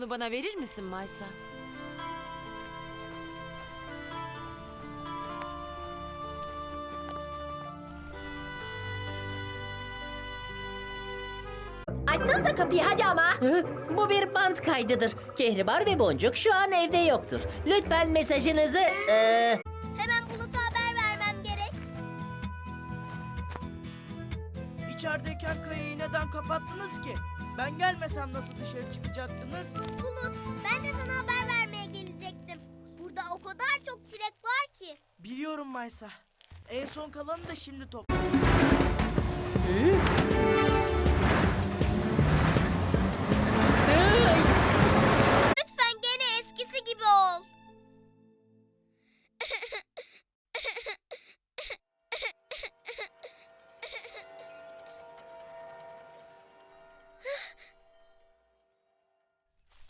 Bunu bana verir misin Maysa? Açsanıza kapıyı hadi ama. Hı? Bu bir bant kaydıdır. Kehribar ve Boncuk şu an evde yoktur. Lütfen mesajınızı... eee, İçerideyken kayayı neden kapattınız ki? Ben gelmesem nasıl dışarı çıkacaktınız? Bulut, ben de sana haber vermeye gelecektim. Burada o kadar çok çilek var ki. Biliyorum Maysa. En son kalanı da şimdi top. hı?